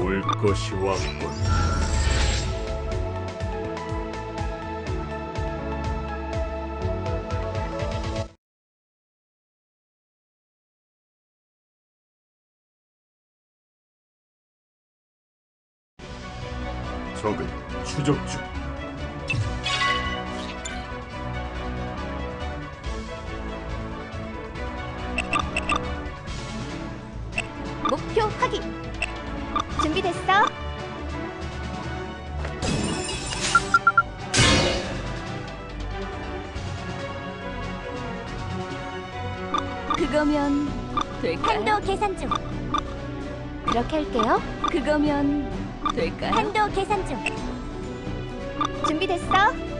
올 것이 왔군. 적은 추적 한도 계산 중. 그렇게 할게요. 그거면 될까요? 한도 계산 중. 준비됐어?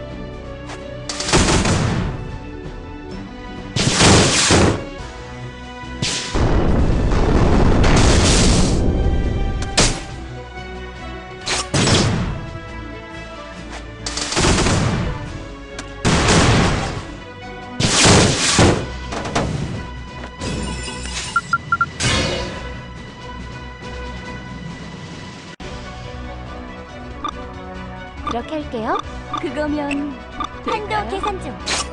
할게요. 그거면 한도? 계산 중.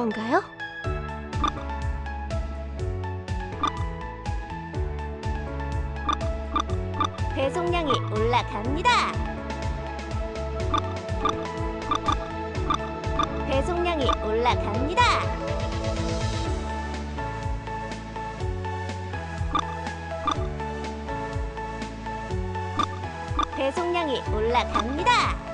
건가요? 배송량이 올라갑니다. 배송량이 올라갑니다. 배송량이 올라갑니다.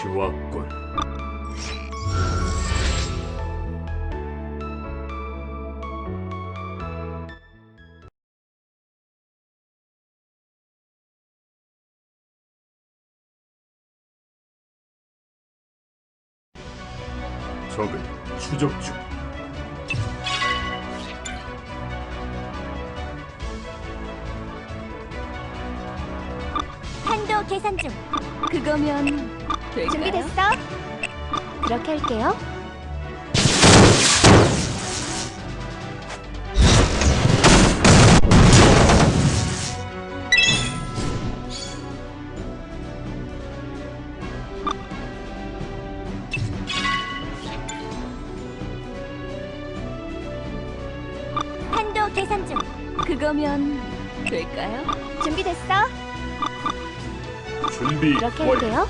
올 것이 왔군. 적은 추적 중. 계산 중. 그거면 될까요? 준비됐어? 그렇게 할게요. 한도 계산 중. 그거면 될까요? 준비됐어? 준비 그렇게 완료. 할게요.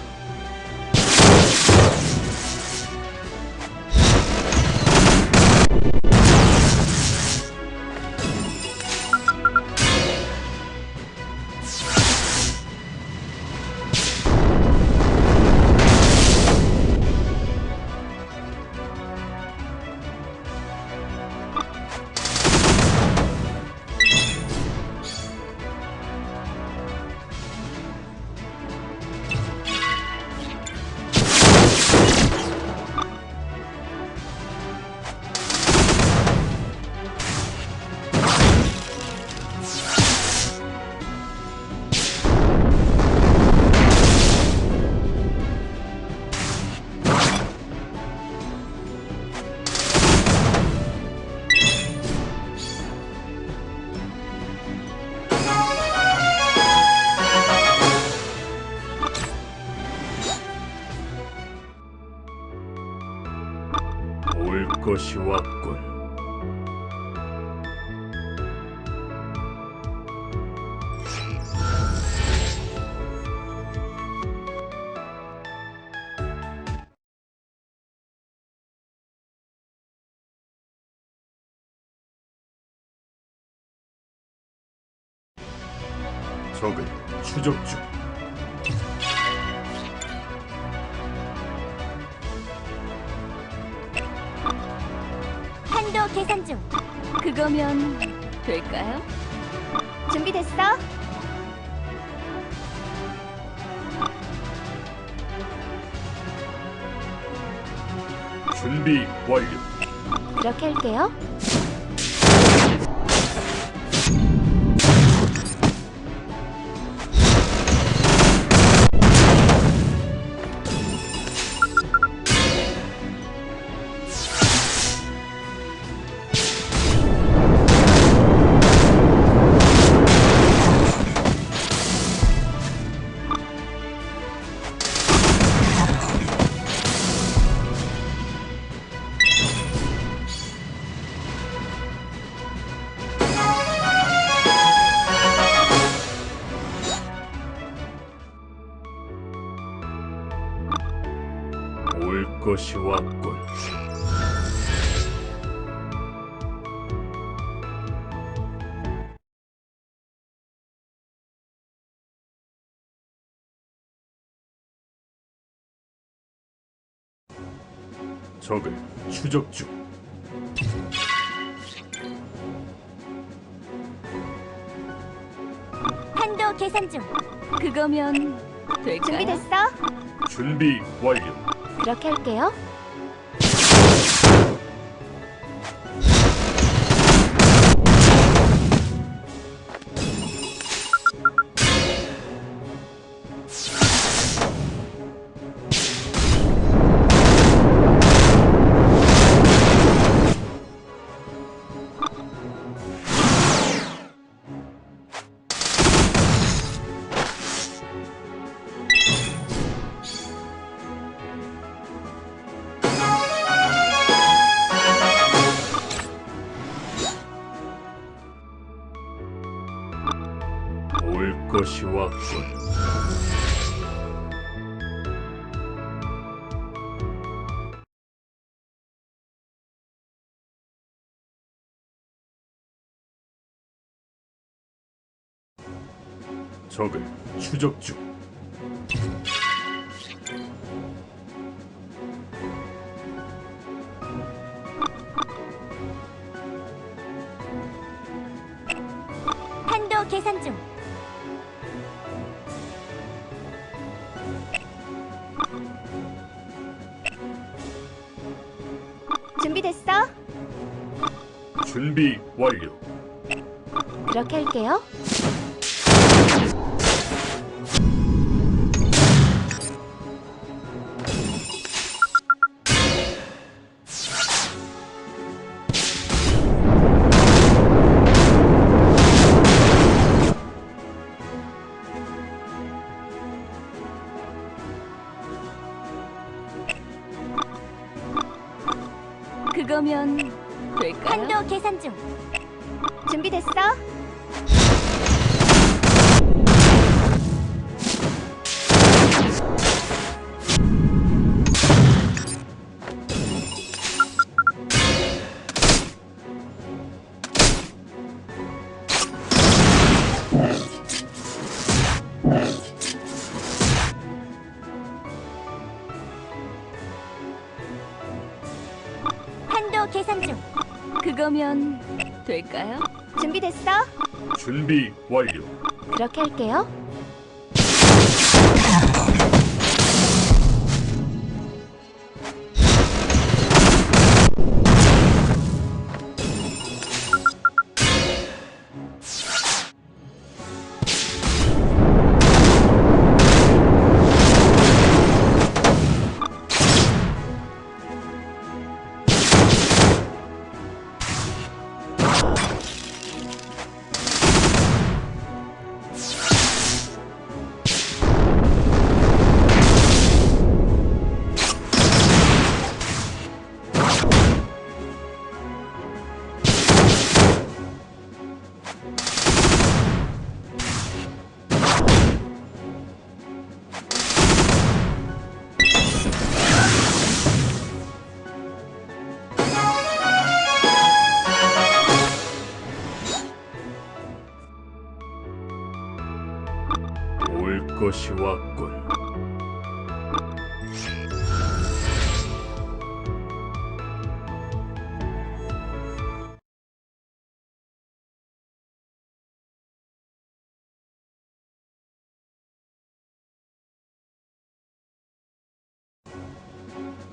적을 추적 중. 한도 계산 중. 그거면 될까요? 준비됐어? 준비 완료. 그렇게 할게요. 적을 추적 중. 한도 계산 중. 그거면 될까요? 준비됐어? 준비 완료. 그렇게 할게요. 것이 왔군. 적을 추적 중. 준비 완료. 그렇게 할게요. 중. 준비됐어? 한도 계산 중. 그거면 될까요? 준비됐어? 준비 완료. 그렇게 할게요.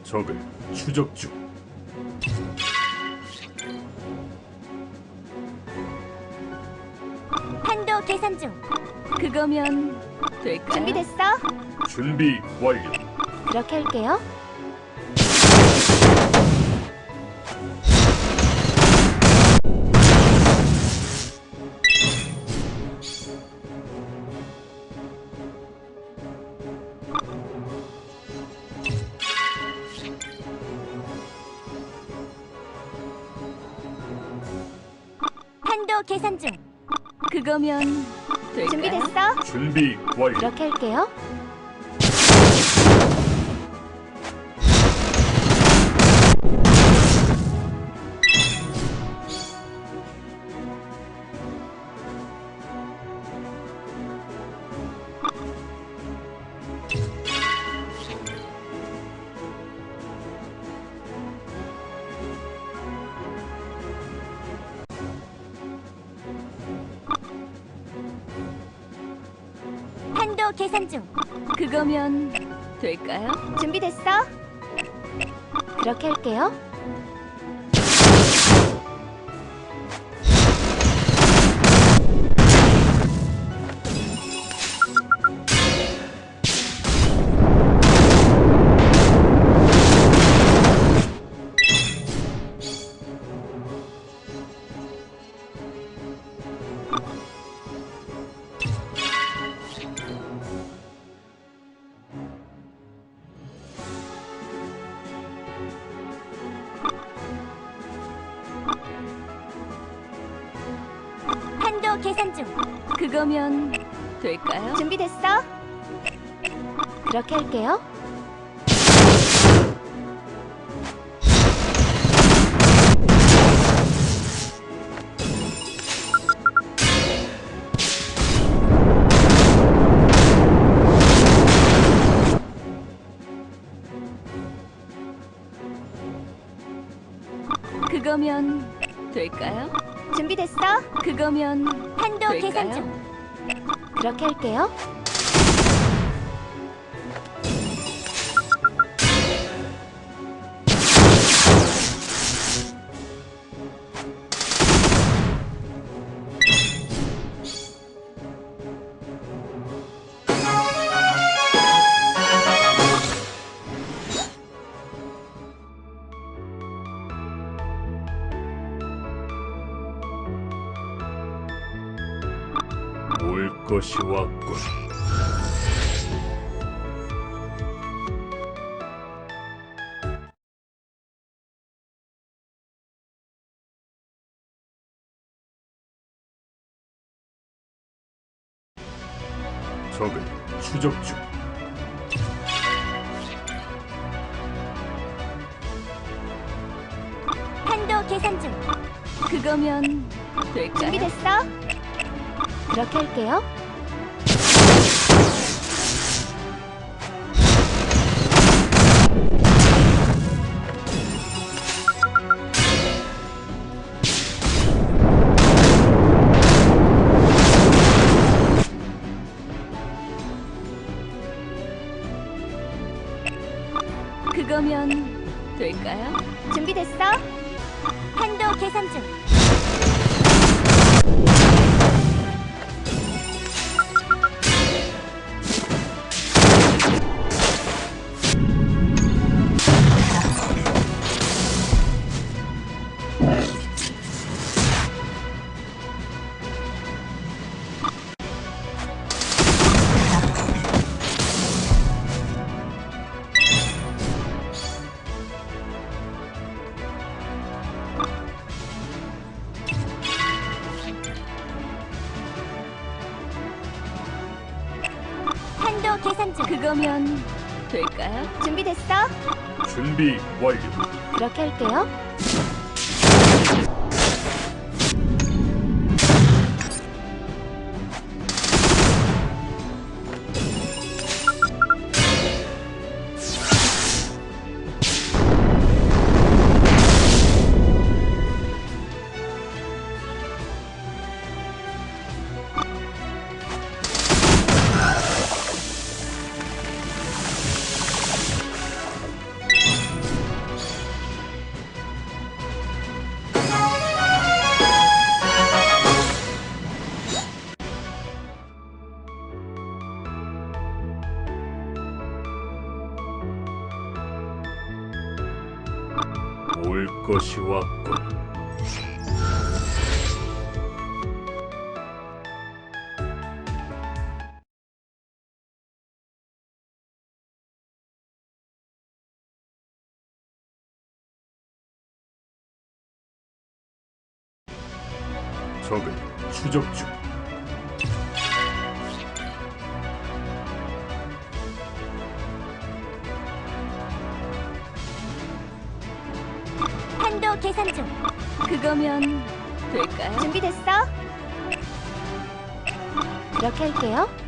적을 추적 중. 한도 계산 중. 그거면 될까요? 준비됐어? 준비 완료. 그렇게 할게요. 한도 계산 중. 그거면 될까요? 준비됐어? 준비 완료. 그렇게 할게요. 그거면 될까요? 준비됐어? 그렇게 할게요. 할게요. 그거면 될까요? 준비됐어? 그거면 한도 될까요? 계산 중. 그렇게 할게요. 올 것이 왔군. 한도 계산 중. 그거면 될까요? 준비됐어? 준비 완료. 그렇게 할게요. 것이 왔군. 그렇게 할게요.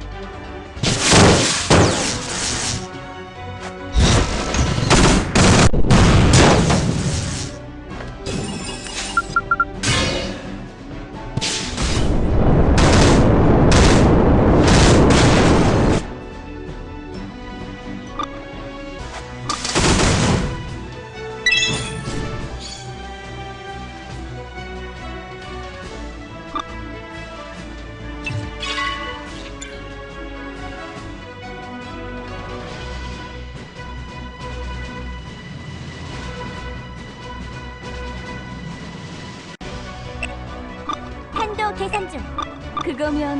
그거면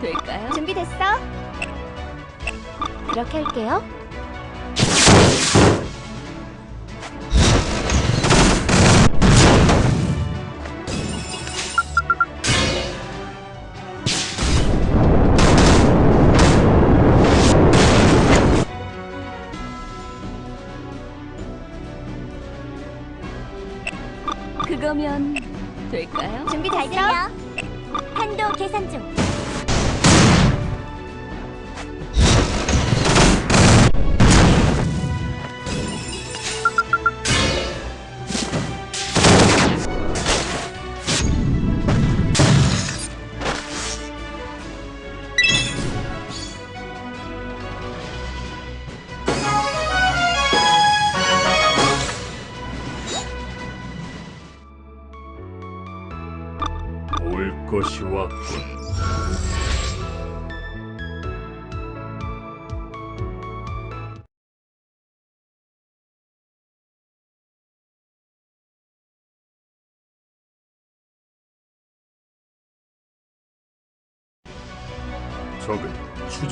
될까요? 준비됐어? 그렇게 할게요.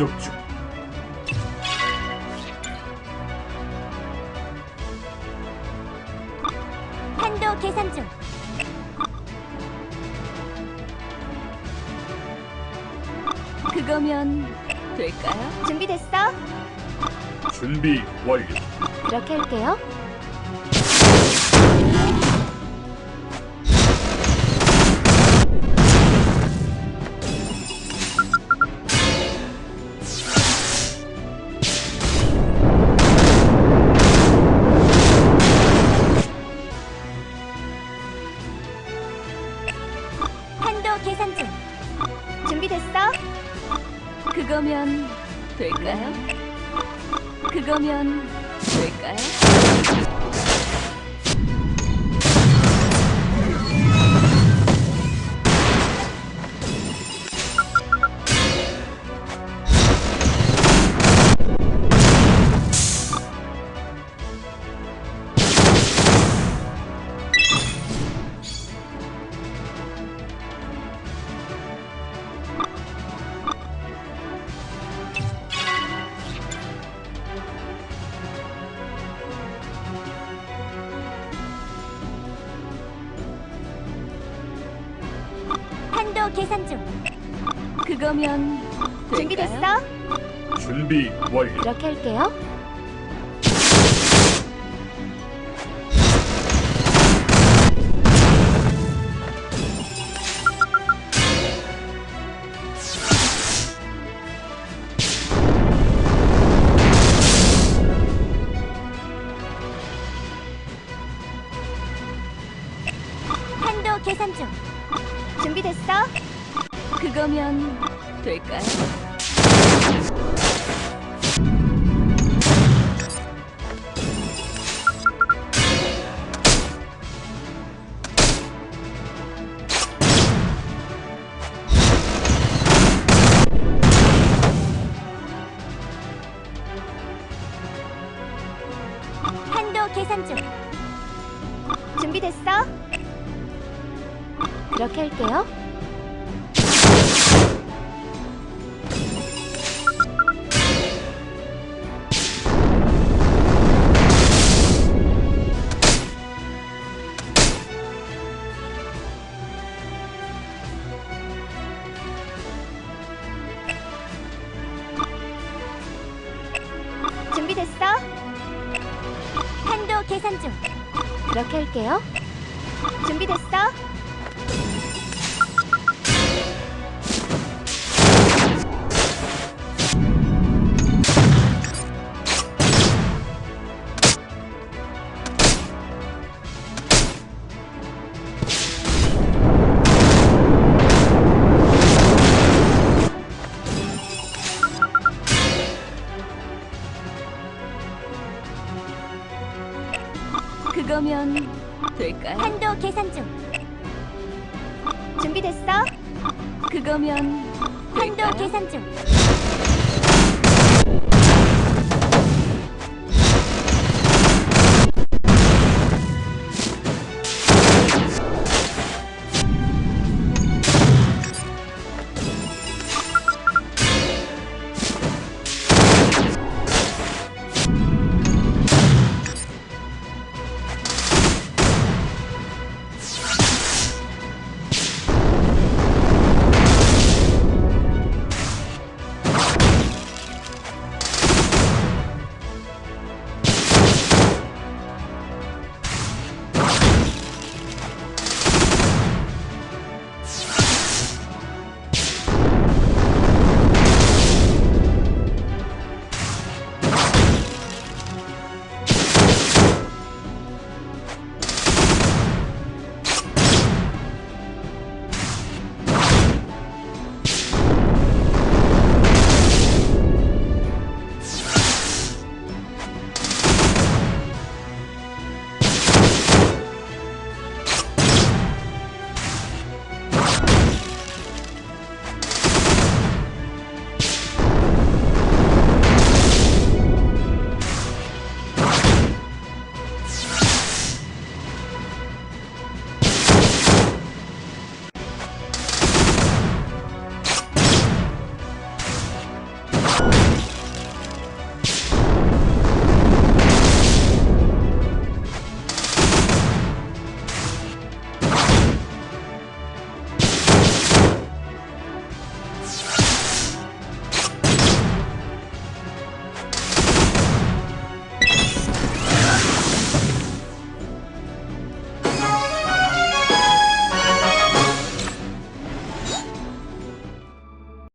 추적 중. 한도 계산 중. 그거면 될까요? 준비됐어? 준비 완료. 그렇게 할게요. 그렇게 할게요. 계산 중. 준비됐어? 그거면 될까요? 그거면 될까요? 한도 계산 중. 준비됐어? 그거면 한도 될까요? 계산 중.